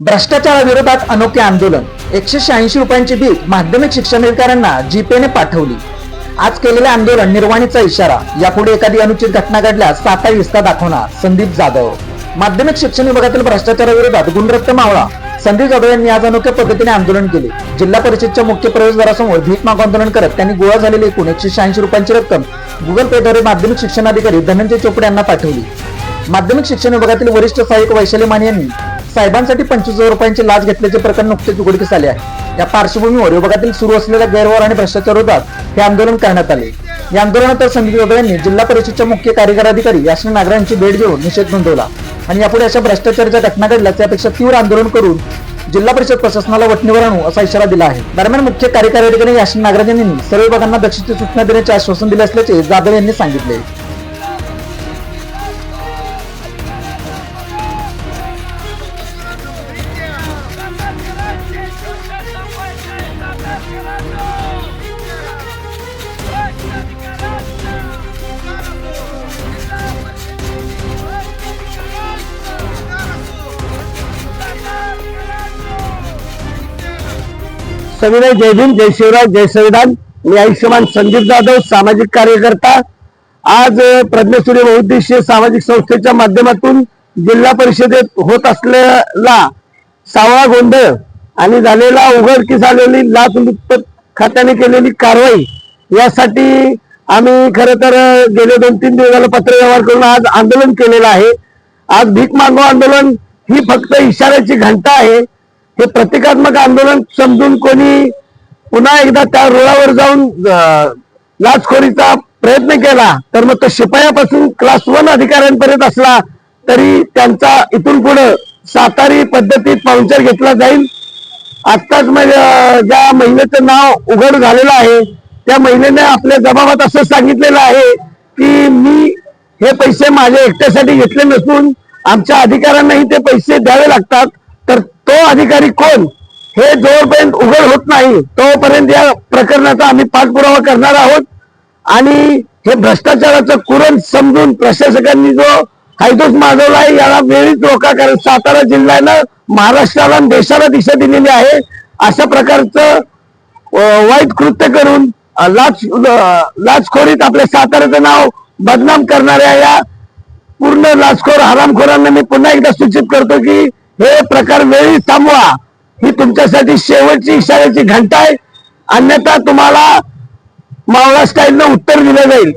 भ्रष्टाचाराविरोधात अनोखे आंदोलन. एकशे शहाऐंशी रुपयांची भीक माध्यमिक शिक्षण अधिकाऱ्यांना जीपेने पाठवली. आज केलेले आंदोलन निर्वाणीचा इशारा. यापुढे एखादी अनुचित घटना घडल्यास साता हिस्सा दाखवणार संदीप जाधव. माध्यमिक शिक्षण विभागातील भ्रष्टाचाराविरोधात गुणरत्न मावळा. संदीप जाधव यांनी आज अनोख्या पद्धतीने आंदोलन केले. जिल्हा परिषदच्या मुख्य प्रवेशद्वारासमोर भीक माग आंदोलन करत त्यांनी गोळा झालेली एकूण एकशे शहाऐंशी रुपयांची रक्कम गुगल पेद्वारे माध्यमिक शिक्षणाधिकारी धनंजय चोपडे यांना पाठवली. माध्यमिक शिक्षण विभागातील वरिष्ठ सहाय्यक वैशाली माने यांनी साहेबांसाठी पंचवीस हजार रुपयांची लाच घेतल्याचे प्रकरण नुकतेच उघडकीस आले आहे. या पार्श्वभूमीवर विभागातील सुरू असलेल्या गैरव्यवहार आणि भ्रष्टाचाराविरोधात हे आंदोलन करण्यात आले. या आंदोलनात संदीप जाधव यांनी जिल्हा परिषदच्या मुख्य कार्यकारी अधिकारी याश्री नागरा यांची भेट घेऊन निषेध नोंदवला. आणि यापुढे अशा भ्रष्टाचाराच्या घटना घडल्या त्यापेक्षा तीव्र आंदोलन करून जिल्हा परिषद प्रशासनाला वटणीवर आणू असा इशारा दिला आहे. दरम्यान मुख्य कार्यकारी अधिकारी याश्री नागराज यांनी सर्व विभागांना दक्षतेची सूचना देण्याचे आश्वासन दिले असल्याचे जाधव यांनी सांगितले. सविनय जय भीम जय शिवराय जय संविधान. मी आयुष्यमान संदीप जाधव सामाजिक कार्यकर्ता. आज प्रज्ञसूर्य बहुद्देशीय सामाजिक संस्थेच्या माध्यमातून जिल्हा परिषदेत होत असलेला सावळा गोंधळ आणि झालेला उघडकीस आलेली लाचलुचपत खात्याने केलेली कारवाई यासाठी आम्ही खर तर गेले दोन तीन दिवसाला पत्रव्यवहार करून आज आंदोलन केलेलं आहे. आज भीक मागो आंदोलन ही फक्त इशाऱ्याची घंटा आहे. हे प्रतिकात्मक आंदोलन समजून कोणी पुन्हा एकदा त्या रुळावर जाऊन लाचखोरीचा प्रयत्न केला तर मग तो शिपायापासून क्लास वन अधिकाऱ्यांपर्यंत असला तरी त्यांचा इथून पुढे सातारी पद्धतीत पाहुणचार घेतला जाईल. आत्ताच ज्या महिलेचं नाव उघड झालेलं आहे त्या महिलेने आपल्या जबाबात असं सांगितलेलं आहे की मी हे पैसे माझ्या एकट्यासाठी घेतले नसून आमच्या अधिकाऱ्यांनाही ते पैसे द्यावे लागतात. तो अधिकारी कोण? हे जोपर्यंत उघड होत नाही तोपर्यंत या प्रकरणाचा आम्ही पाठपुरावा करणार आहोत. आणि हे भ्रष्टाचाराचं कुरण समजून प्रशासकांनी जो कायदोच माजवला आहे याला वेळीच रोका कारण सातारा जिल्ह्यानं महाराष्ट्राला देशाला दिशा दिलेली आहे. अशा प्रकारचं वाईट कृत्य करून लाच लाचखोरीत आपल्या साताऱ्याचं नाव बदनाम करणाऱ्या या पूर्ण लाचखोर हरामखोरांना मी पुन्हा एकदा सूचित करतो की हे प्रकार वेळी थांबवा. ही तुमच्यासाठी शेवटची इशाऱ्याची घंटा आहे अन्यथा तुम्हाला मावळा स्टाईलनं उत्तर दिलं जाईल.